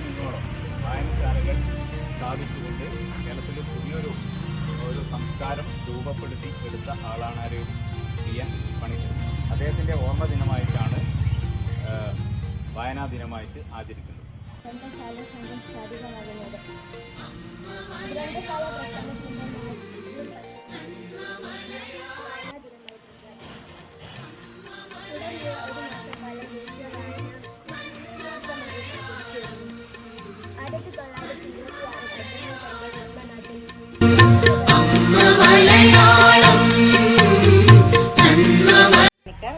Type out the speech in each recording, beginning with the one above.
നൂറോളം മുന്നൂറോളം വായനശാലകൾ സ്ഥാപിച്ചുകൊണ്ട് കേരളത്തിൽ പുതിയൊരു ഒരു സംസ്കാരം രൂപപ്പെടുത്തി എടുത്ത ആളാണ് ആരെയും പി എൻ അദ്ദേഹത്തിന്റെ ഓർമ്മ ദിനമായിട്ടാണ് വായനാ ദിനമായിട്ട് ആചരിക്കുന്നത്.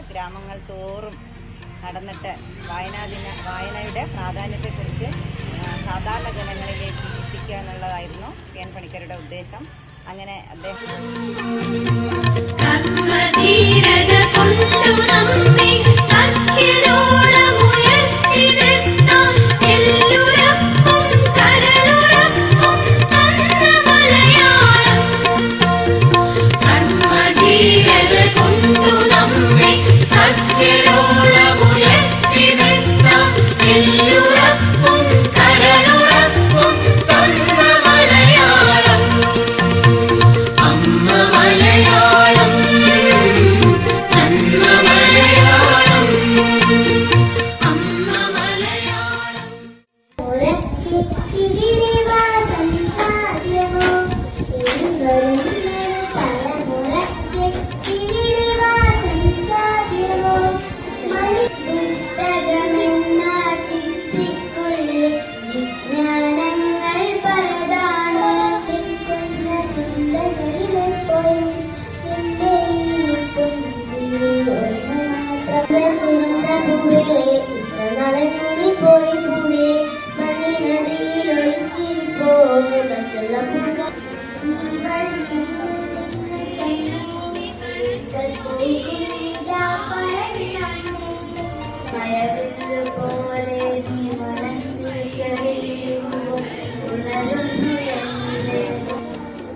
ഗ്രാമങ്ങൾ തോറും നടന്നിട്ട് വായനാ ദിന വായനയുടെ പ്രാധാന്യത്തെക്കുറിച്ച് സാധാരണ ജനങ്ങളിലേക്ക് എത്തിക്കുക എന്നുള്ളതായിരുന്നു പി എൻ പണിക്കരുടെ ഉദ്ദേശം. അങ്ങനെ അദ്ദേഹം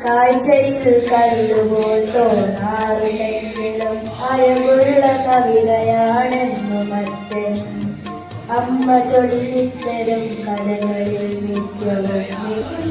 കാഴ്ചയിൽ കല്ലുപോൽ തോന്നാറില്ലെങ്കിലും അഴകുള്ള കവിതയാണെന്നു മച്ചൻ. അമ്മ ചൊല്ലിത്തരും കഥകളിൽ മിക്കവും